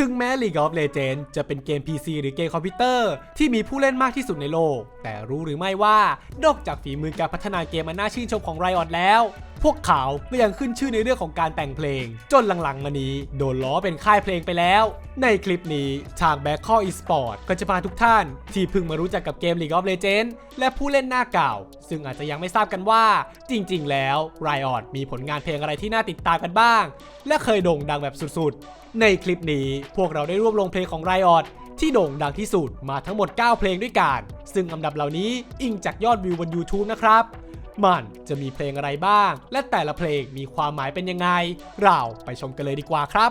ถึงแม้ League of Legends จะเป็นเกม PC หรือเกมคอมพิวเตอร์ ที่มีผู้เล่นมากที่สุดในโลก แต่รู้หรือไม่ว่านอกจากฝีมือการพัฒนาเกมอันน่าชื่นชมของ Riot แล้ว พวกเขาก็ยังขึ้นชื่อในเรื่องของการแต่งเพลง จนหลังๆมานี้ โดนล้อเป็นค่ายเพลงไปแล้ว ในคลิปนี้ทาง b a c k a l Esport ก็จะพาทุกท่าน ที่เพิ่งมารู้จักกับเกม League of Legends และผู้เล่นหน้าเก่า ซึ่งอาจจะยังไม่ทราบกันว่า จริง ๆ แล้ว Riot มีผลงานเพลงอะไรที่น่าติดตามกันบ้าง และเคยโด่งดังแบบสุดๆ ในคลิปนี้พวกเราได้รวบรวมเพลงของ Riot ที่โด่งดังที่สุดมาทั้งหมด 9 เพลงด้วยกัน ซึ่งอันดับเหล่านี้อิงจากยอดวิวบน YouTube นะครับ มันจะมีเพลงอะไรบ้าง และแต่ละเพลงมีความหมายเป็นยังไง เราไปชมกันเลยดีกว่าครับ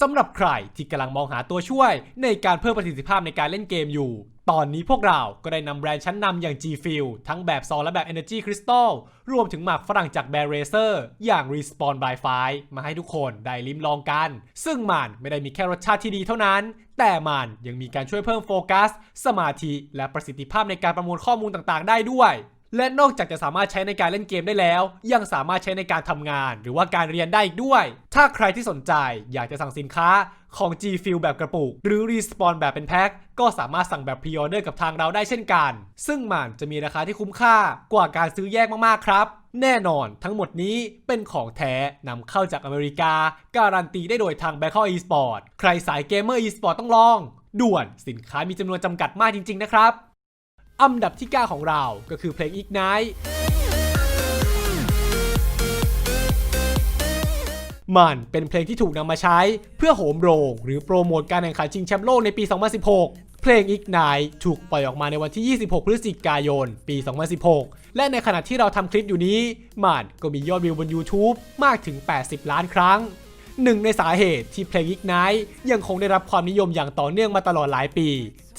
สำหรับใครที่กำลังมองหาตัวช่วยในการเพิ่มประสิทธิภาพในการเล่นเกมอยู่ ตอนนี้พวกเราก็ได้นำแบรนด์ชั้นนำอย่าง G Fuel ทั้งแบบซองและแบบ Energy Crystal รวมถึงหมากฝรั่งจากแบรนด์ Razer อย่าง Respawn by Fire มาให้ทุกคนได้ลิ้มลองกัน ซึ่งมันไม่ได้มีแค่รสชาติที่ดีเท่านั้น แต่มันยังมีการช่วยเพิ่มโฟกัส สมาธิ และประสิทธิภาพในการประมวลข้อมูลต่างๆ ได้ด้วยและนอกจากจะสามารถใช้ในการเล่นเกมได้แล้ว ยังสามารถใช้ในการทำงาน หรือว่าการเรียนได้อีกด้วย ถ้าใครที่สนใจอยากจะสั่งสินค้าของ G Fuel แบบกระปุก หรือ Respawn แบบเป็นแพ็คก็สามารถสั่งแบบพรีออเดอร์กับทางเราได้เช่นกัน ซึ่งมันจะมีราคาที่คุ้มค่ากว่าการซื้อแยกมากๆครับแน่นอนทั้งหมดนี้เป็นของแท้นำเข้าจากอเมริกา การันตีได้โดยทาง b a c k a l Esport ใครสายเกมเมอร์ Esport ต้องลอง ด่วนสินค้ามีจำนวนจำกัดมากจริง ๆ นะครับ อันดับที่ 9 ของเราก็คือเพลง Ignite มันเป็นเพลงที่ถูกนำมาใช้เพื่อโหมโรง หรือโปรโมทการแข่งขันชิงแชมป์โลกในปี 2016 เพลง Ignite ถูกปล่อยออกมาในวันที่ 26 พฤศจิกายน ปี 2016 และในขณะที่เราทำคลิปอยู่นี้ มันก็มียอดวิวบน YouTube มากถึง 80 ล้านครั้งหนึ่งในสาเหตุที่เพลง Ignite ยังคงได้รับความนิยมอย่างต่อเนื่องมาตลอดหลายปี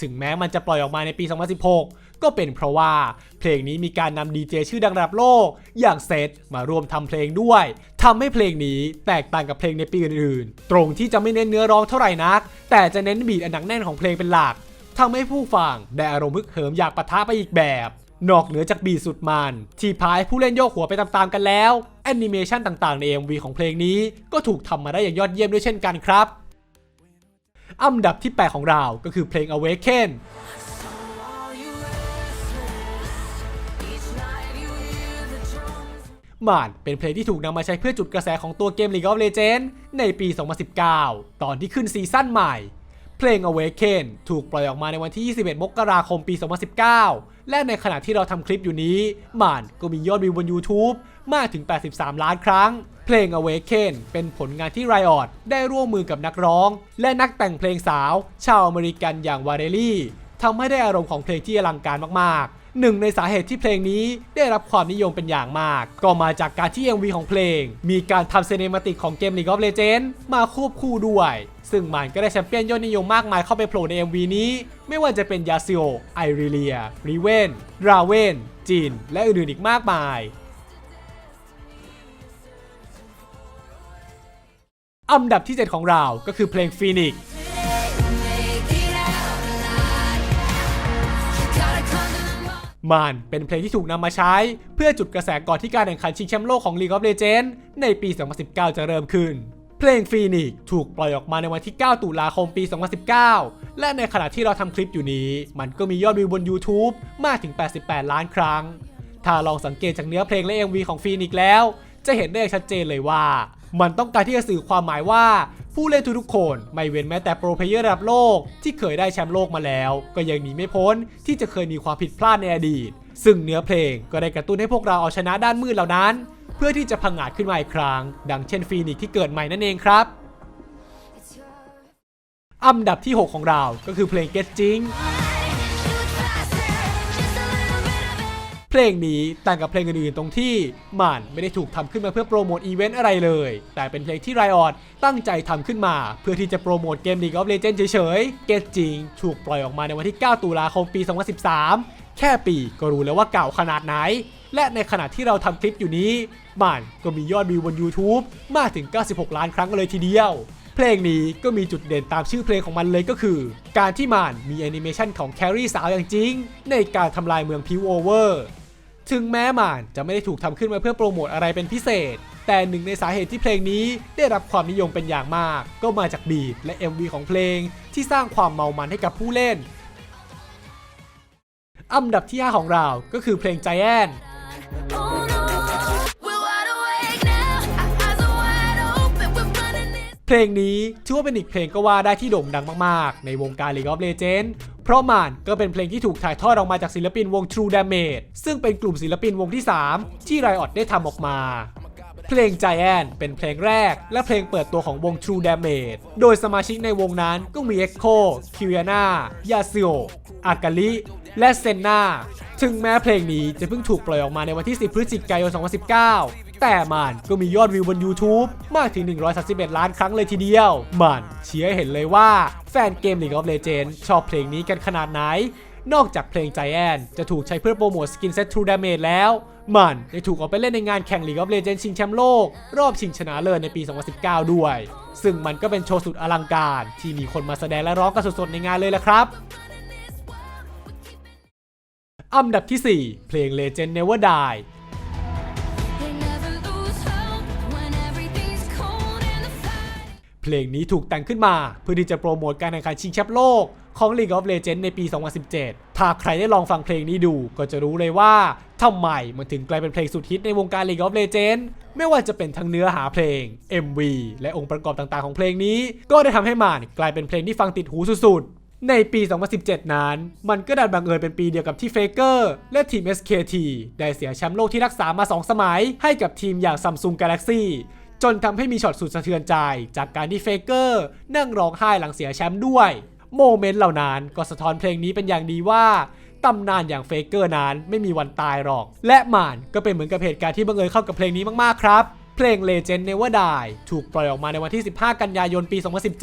ถึงแม้มันจะปล่อยออกมาในปี 2016 ก็เป็นเพราะว่าเพลงนี้มีการนำดีเจชื่อดังระดับโลก อย่างเซตมาร่วมทำเพลงด้วยทำให้เพลงนี้แตกต่างกับเพลงในปีอื่นๆ ตรงที่จะไม่เน้นเนื้อร้องเท่าไหร่นัก แต่จะเน้นบีทอันหนักแน่นของเพลงเป็นหลักทำให้ผู้ฟังได้อารมณ์ฮึกเหิมอยากปะทะไปอีกแบบ นอกเหนือจากบีสุดมัน ที่พายผู้เล่นโยกหัวไปตามๆกันแล้วแอนิเมชันต่างๆใน MV ของเพลงนี้ก็ถูกทำมาได้อย่างยอดเยี่ยมด้วยเช่นกันครับ อันดับที่ 8 ของเราก็คือเพลง Awaken มันเป็นเพลงที่ถูกนำมาใช้เพื่อจุดกระแสของตัวเกม League of Legends ในปี 2019 ตอนที่ขึ้นซีซั่นใหม่ เพลง Awaken ถูกปล่อยออกมาในวันที่ 21 มกราคมปี 2019 และในขณะที่เราทำคลิปอยู่นี้มันก็มียอดวิวบน YouTube มากถึง 83 ล้านครั้ง เพลง Awaken เป็นผลงานที่ Riot ได้ร่วมมือกับนักร้อง และนักแต่งเพลงสาว ชาวอเมริกันอย่างวาเรลี่ทำให้ได้อารมณ์ของเพลงที่อลังการมากๆ หนึ่งในสาเหตุที่เพลงนี้ได้รับความนิยมเป็นอย่างมาก ก็มาจากการที่ MV ของเพลง มีการทำเซเนมาติกของเกม League of Legends มาควบคู่ด้วย ซึ่งมันก็ได้แชมเปี้ยนยอดนิยมมากมายเข้าไปโผล่ใน MV นี้ ไม่ว่าจะเป็นยาซิโอไอริเลียริเวนราเวนจินและอื่นๆอีกมากมายอันดับที่ 7 ของเราก็คือเพลง Phoenix มันเป็นเพลงที่ถูกนำมาใช้ เพื่อจุดกระแสก่อนที่การแข่งขันชิงแชมป์โลกของ League of Legends ในปี 2019 จะเริ่มขึ้น เพลง Phoenix ถูกปล่อยออกมาในวันที่ 9 ตุลาคมปี 2019 และในขณะที่เราทำคลิปอยู่นี้ มันก็มียอดวิวบน YouTube มากถึง 88 ล้านครั้ง ถ้าลองสังเกตจากเนื้อเพลงและ MV ของ Phoenix แล้ว จะเห็นได้ชัดเจนเลยว่า มันต้องการที่จะสื่อความหมายว่า ผู้เล่นทุกๆคนไม่เว้นแม้แต่โปรเพเยอร์ระดับโลก ที่เคยได้แชมป์โลกมาแล้ว ก็ยังหนีไม่พ้นที่จะเคยมีความผิดพลาดในอดีต ซึ่งเนื้อเพลงก็ได้กระตุ้นให้พวกเราเอาชนะด้านมืดเหล่านั้น เพื่อที่จะพังอาจขึ้นมาอีกครั้ง ดังเช่นฟีนิกซ์ที่เกิดใหม่นั่นเองครับอันดับที่ 6 ของเราก็คือเพลง Get Jing เพลงนี้ต่างกับเพลงอื่นๆตรงที่มันไม่ได้ถูกทำขึ้นมาเพื่อโปรโมทอีเวนต์อะไรเลย แต่เป็นเพลงที่ Riot ตั้งใจทำขึ้นมา เพื่อที่จะโปรโมทเกม League of Legends เฉยๆ Get จริง ถูกปล่อยออกมาในวันที่ 9 ตุลาคมปี 2013 แค่ปีก็รู้แล้วว่าเก่าขนาดไหน และในขณะที่เราทำคลิปอยู่นี้มันก็มียอดวิวบน YouTube มากถึง 96 ล้านครั้งเลยทีเดียวเพลงนี้ก็มีจุดเด่นตามชื่อเพลงของมันเลยก็คือ การที่มันมีแอนิเมชันของแครี่สาวอย่างจริง ในการทำลายเมืองพิวโอเวอร์ ถึงแม้มันจะไม่ได้ถูกทำขึ้นมาเพื่อโปรโมทอะไรเป็นพิเศษ แต่หนึ่งในสาเหตุที่เพลงนี้ได้รับความนิยมเป็นอย่างมาก ก็มาจากบีทและ MV ของเพลง ที่สร้างความเมามันให้กับผู้เล่น อันดับที่ 5 ของเราก็คือเพลงใจแอนเพลงนี้ถือว่าเป็นอีกเพลงก็ว่าได้ที่โด่งดังมากๆ ในวงการ League of Legends เพราะมันก็เป็นเพลงที่ถูกถ่ายทอดออกมาจากศิลปินวง True Damage ซึ่งเป็นกลุ่มศิลปินวงที่ 3 ที่ Riot ได้ทำออกมาเพลง Giant เป็นเพลงแรก และเพลงเปิดตัวของวง True Damage โดยสมาชิกในวงนั้นก็มี Echo, k i r i a n a y a s u o อากาลิ และเซนนาถึงแม้เพลงนี้จะเพิ่งถูกปล่อยออกมาในวันที่ 10 พฤศจิกายน 2019 แต่มันก็มียอดวิวบน YouTube มากถึง 131 ล้านครั้งเลยทีเดียว มันเชี้ให้เห็นเลยว่าแฟนเกม League of Legends ชอบเพลงนี้กันขนาดไหน นอกจากเพลง Giant จะถูกใช้เพื่อโปรโมทสกินเซ็ต True Damage แล้ว มันได้ถูกเอาไปเล่นในงานแข่ง League of Legends ชิงแชมป์โลก รอบชิงชนะเลิศในปี 2019 ด้วย ซึ่งมันก็เป็นโชว์สุดอลังการ ที่มีคนมาแสดงและร้องกันสดๆในงานเลยละครับอันดับที่ 4 เพลง Legend Never Die เพลงนี้ถูกแต่งขึ้นมาเพื่อที่จะโปรโมทการแข่งขันชิงแชมป์โลกของ League of Legends ในปี 2017 ถ้าใครได้ลองฟังเพลงนี้ดู ก็จะรู้เลยว่าทำไมมันถึงกลายเป็นเพลงสุดฮิตในวงการ League of Legends ไม่ว่าจะเป็นทั้งเนื้อหาเพลง MV และองค์ประกอบต่างๆของเพลงนี้ ก็ได้ทำให้มันกลายเป็นเพลงที่ฟังติดหูสุดๆ ในปี 2017 นั้น มันก็ดันบังเอิญเป็นปีเดียวกับที่เฟเกอร์และทีม SKT ได้เสียแชมป์โลกที่รักษามา 2 สมัย ให้กับทีมอย่าง Samsung Galaxy จนทำให้มีช็อตสุดสะเทือนใจ จากการที่เฟเกอร์นั่งร้องไห้หลังเสียแชมป์ด้วย โมเมนต์เหล่านั้นก็สะท้อนเพลงนี้เป็นอย่างดีว่าตำนานอย่างเฟเกอร์นั้นไม่มีวันตายหรอก และมานก็เป็นเหมือนกับเหตุการณ์ที่บังเอิญเข้ากับเพลงนี้มากๆครับ เพลง Legend Never Die ถูกปล่อยออกมาในวันที่ 15 กันยายนปี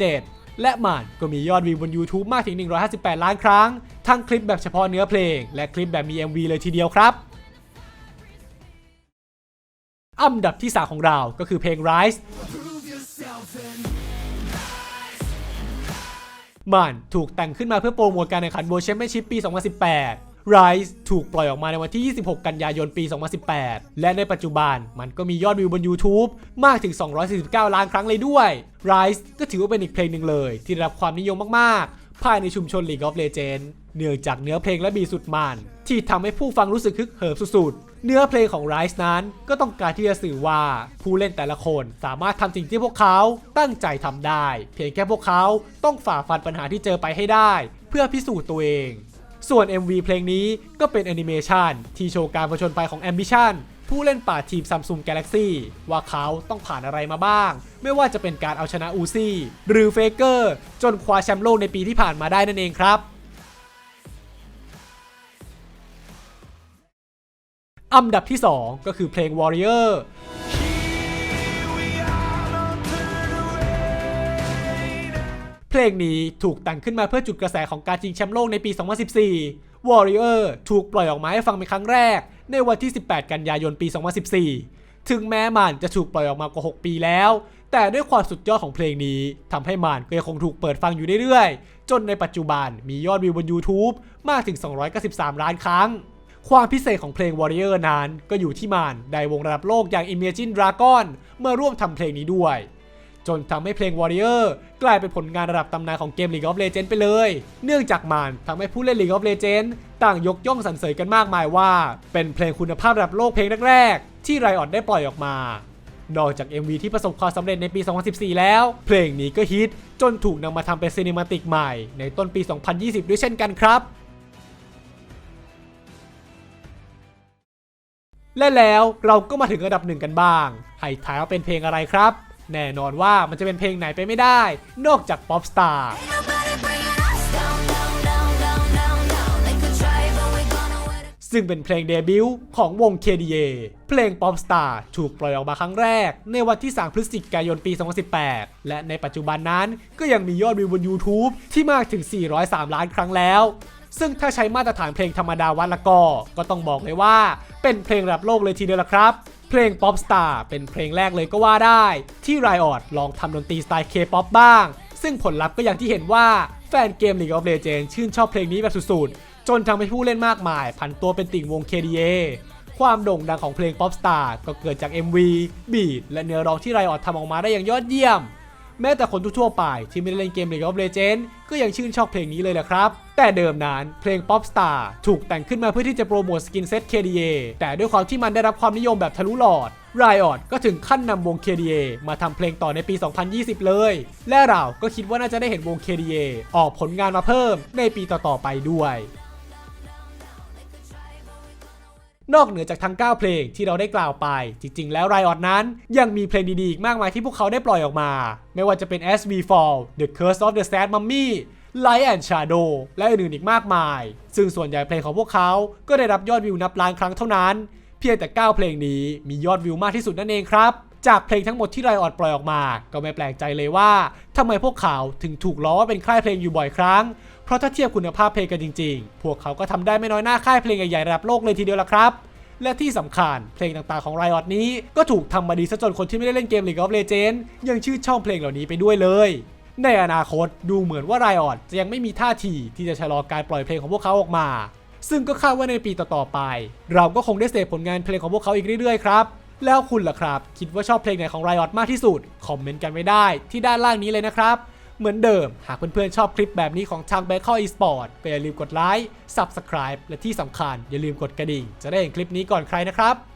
2017 และมานก็มียอดวิวบน YouTube มากถึง 158 ล้านครั้ง ทั้งคลิปแบบเฉพาะเนื้อเพลง และคลิปแบบมี MV เลยทีเดียวครับ อันดับที่3ของเราก็คือเพลง Rise มันถูกแต่งขึ้นมาเพื่อโปรโมทการแข่งขัน World Championship ปี 2018 Rise ถูกปล่อยออกมาในวันที่ 26 กันยายน ปี 2018 และในปัจจุบันมันก็มียอดวิวบน YouTube มากถึง 249 ล้านครั้งเลยด้วย Rise ก็ถือว่าเป็นอีกเพลงหนึ่งเลย ที่ได้รับความนิยมมากๆ ภายในชุมชน League of Legends เนื่องจากเนื้อเพลงและบีสุดมันที่ทำให้ผู้ฟังรู้สึกฮึกเหิมสุดๆ เนื้อเพลงของ Rise นั้น ก็ต้องการที่จะสื่อว่าผู้เล่นแต่ละคนสามารถทำสิ่งที่พวกเขาตั้งใจทำได้ เพียงแค่พวกเขาต้องฝ่าฟันปัญหาที่เจอไปให้ได้ เพื่อพิสูจน์ตัวเอง ส่วน MV เพลงนี้ก็เป็นแอนิเมชันที่โชว์การผจญภัยของ Ambition ผู้เล่นป่าทีม Samsung Galaxy ว่าเขาต้องผ่านอะไรมาบ้าง ไม่ว่าจะเป็นการเอาชนะอูซี่ หรือเฟเกอร์ จนคว้าแชมป์โลกในปีที่ผ่านมาได้นั่นเองครับ อันดับที่ 2 ก็คือเพลง Warrior เพลงนี้ถูกแต่งขึ้นมาเพื่อจุดกระแสของการชิงแชมป์โลกในปี 2014 Warrior ถูกปล่อยออกมาให้ฟังเป็นครั้งแรก ในวันที่ 18 กันยายนปี 2014 ถึงแม้มันจะถูกปล่อยออกมากว่า 6 ปีแล้ว แต่ด้วยความสุดยอดของเพลงนี้ทำให้มันก็ยังคงถูกเปิดฟังอยู่เรื่อยๆ จนในปัจจุบันมียอดวิวบน YouTube มากถึง 293 ล้านครั้ง ความพิเศษของเพลง Warrior นั้น ก็อยู่ที่มันได้วงระดับโลกอย่าง Imagine Dragon เมื่อร่วมทำเพลงนี้ด้วย จนทำให้เพลง Warrior กลายเป็นผลงานระดับตำนานของเกม League of Legends ไปเลย เนื่องจากมันทำให้ผู้เล่น League of Legends ต่างยกย่องสรรเสริญกันมากมายว่า เป็นเพลงคุณภาพระดับโลกเพลงแรกๆที่ Riot ได้ปล่อยออกมานอกจาก MV ที่ประสบความสำเร็จในปี 2014 แล้ว เพลงนี้ก็ฮิต จนถูกนำมาทำเป็นซีนิมาติกใหม่ในต้นปี 2020 ด้วยเช่นกันครับ และแล้วเราก็มาถึงระดับหนึ่งกันบ้างให้ทายว่าเป็นเพลงอะไรครับ แน่นอนว่ามันจะเป็นเพลงไหนไปไม่ได้ นอกจาก Pop Star Nobody bringing us down, down, down, down, down, down. They could try, but we're gonna win. ซึ่งเป็นเพลงเดบิวต์ของวง KDA เพลง Pop Star ถูกปล่อยออกมาครั้งแรก ในวันที่ 3 พฤศจิกายนปี 2018 และในปัจจุบันนั้นก็ยังมียอดวิวบน YouTube ที่มากถึง 403 ล้านครั้งแล้ว ซึ่งถ้าใช้มาตรฐานเพลงธรรมดาวัดละก็ ก็ต้องบอกเลยว่า เป็นเพลงระดับโลกเลยทีเดียวละครับ เพลง Pop Star เป็นเพลงแรกเลยก็ว่าได้ ที่ Riot ลองทำดนตรีสไตล์ K-POP บ้าง ซึ่งผลลัพธ์ก็อย่างที่เห็นว่าแฟนเกม League of Legends ชื่นชอบเพลงนี้แบบสุดๆ จนทำให้ผู้เล่นมากมายผันตัวเป็นติ่งวง KDA ความโด่งดังของเพลง Popstar ก็เกิดจาก MV บีทและเนื้อร้องที่ไรออดทำออกมาได้อย่างยอดเยี่ยม แม้แต่คนทั่วไปที่ไม่ได้เล่นเกม League of Legends ก็ยังชื่นชอบเพลงนี้เลยแหละครับ แต่เดิมนั้นเพลง Popstar ถูกแต่งขึ้นมาเพื่อที่จะโปรโมทสกินเซ็ต KDA แต่ด้วยความที่มันได้รับความนิยมแบบทะลุหลอด Riot ก็ถึงขั้นนำวง KDA มาทำเพลงต่อในปี 2020 เลย และเราก็คิดว่าน่าจะได้เห็นวง KDA ออกผลงานมาเพิ่มในปีต่อๆไปด้วย นอกเหนือจากทั้ง 9 เพลงที่เราได้กล่าวไป จริง ๆ แล้ว Riot นั้น ยังมีเพลงดีๆ อีกมากมายที่พวกเขาได้ปล่อยออกมา ไม่ว่าจะเป็น As We Fall The Curse of the Sad Mummy Light and Shadow และอื่นๆอีกมากมาย ซึ่งส่วนใหญ่เพลงของพวกเขา ก็ได้รับยอดวิวนับล้านครั้งเท่านั้น เพียงแต่ 9 เพลงนี้มียอดวิวมากที่สุดนั่นเองครับ จากเพลงทั้งหมดที่ Riot ปล่อยออกมา ก็ไม่แปลกใจเลยว่าทำไมพวกเขาถึงถูกล้อว่าเป็นค่ายเพลงอยู่บ่อยครั้ง เพราะถ้าเทียบคุณภาพเพลงกันจริงๆ พวกเขาก็ทำได้ไม่น้อยหน้าค่ายเพลงใหญ่ๆระดับโลกเลยทีเดียวละครับ และที่สำคัญเพลงต่างๆของ Riot นี้ก็ถูกทำมาดีซะจนคนที่ไม่ได้เล่นเกม League of Legends ยังชื่นชอบเพลงเหล่านี้ไปด้วยเลย ในอนาคตดูเหมือนว่า Riot จะยังไม่มีท่าทีที่จะชะลอการปล่อยเพลงของพวกเขาออกมา ซึ่งก็คาดว่าในปีต่อๆไป เราก็คงได้เสพผลงานเพลงของพวกเขาอีกเรื่อยๆครับแล้วคุณล่ะครับ คิดว่าชอบเพลงไหนของ Riot มากที่สุด คอมเมนต์กันไว้ได้ที่ด้านล่างนี้เลยนะครับ เหมือนเดิม หากเพื่อนๆชอบคลิปแบบนี้ของทาง b a c k e Esport ก็อย่าลืมกดไลค์ Subscribe และที่สำคัญอย่าลืมกดกระดิ่ง จะได้เห็นคลิปนี้ก่อนใครนะครับ